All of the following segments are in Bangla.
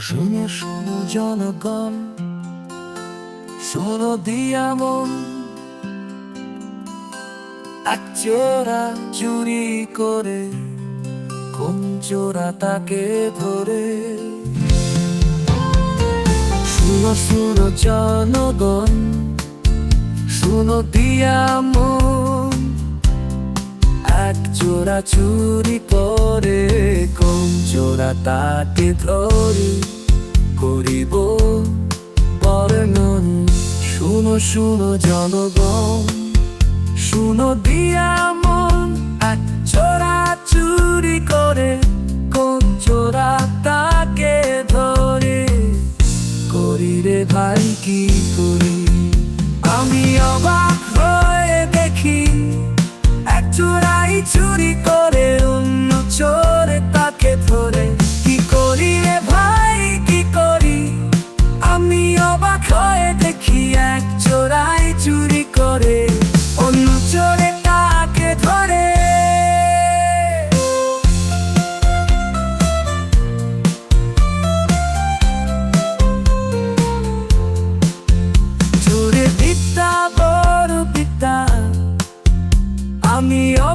শুনো জনগণ শুনো দিয়া মন এক চোরা করে কোন চোরা তাকে ধরে শুনো শুনো জনগণ শুনো দিয়া এক চোরা চুরি চোরা তাকে ধরে করিব বর্ণন শুনো শুনো জনগণ, শুনো দিয়া মন, এক চোরা চুরি করে কোন চোরা তাকে ধরে। করি রে ভাই, কি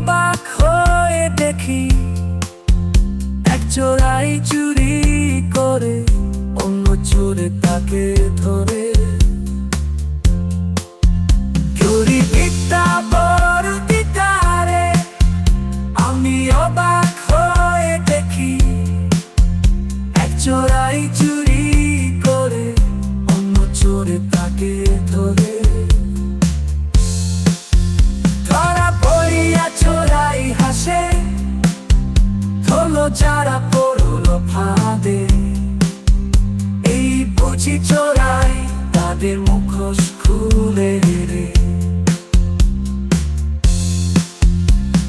অবাক হয়ে দেখি এক চোরাই চুরি করে অন্য চোরে তাকে ধরে। বুঝি চোরাই, তাদের মুখোশ খুলে রে।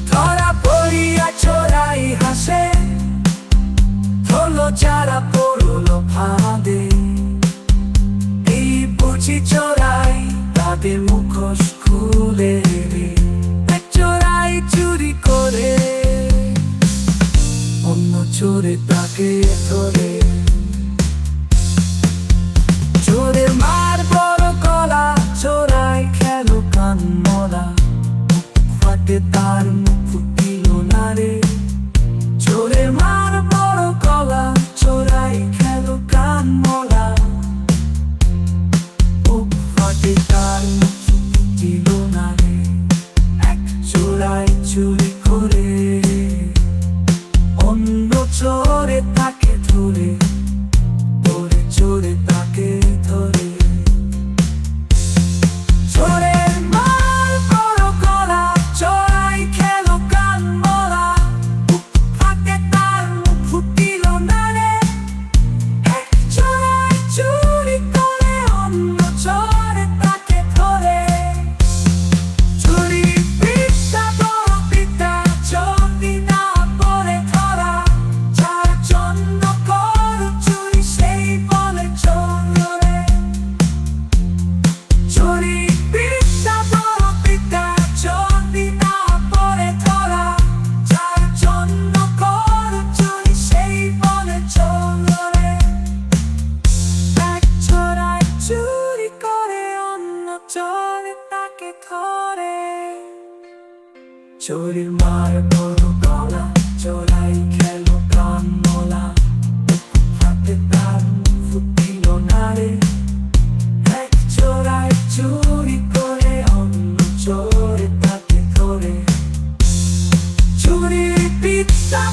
ধরা পড়িয়া চোরাই হাসে হলো যারা পড়ল ফাঁদে। এই বুঝি চোরাই, তাদের মুখোশ খুলে রে। চোরাই চুরি করে, অন্য চোরে তাকে ধরে। চোরাই চোরের মার বড় গলা, চোরাই খেলো প্রাণ মলা। হাতে তার ফুটিল নারে এক চোরাই চুরি করে, অন্য চোরে তাকে ধরে। চুরি পিতা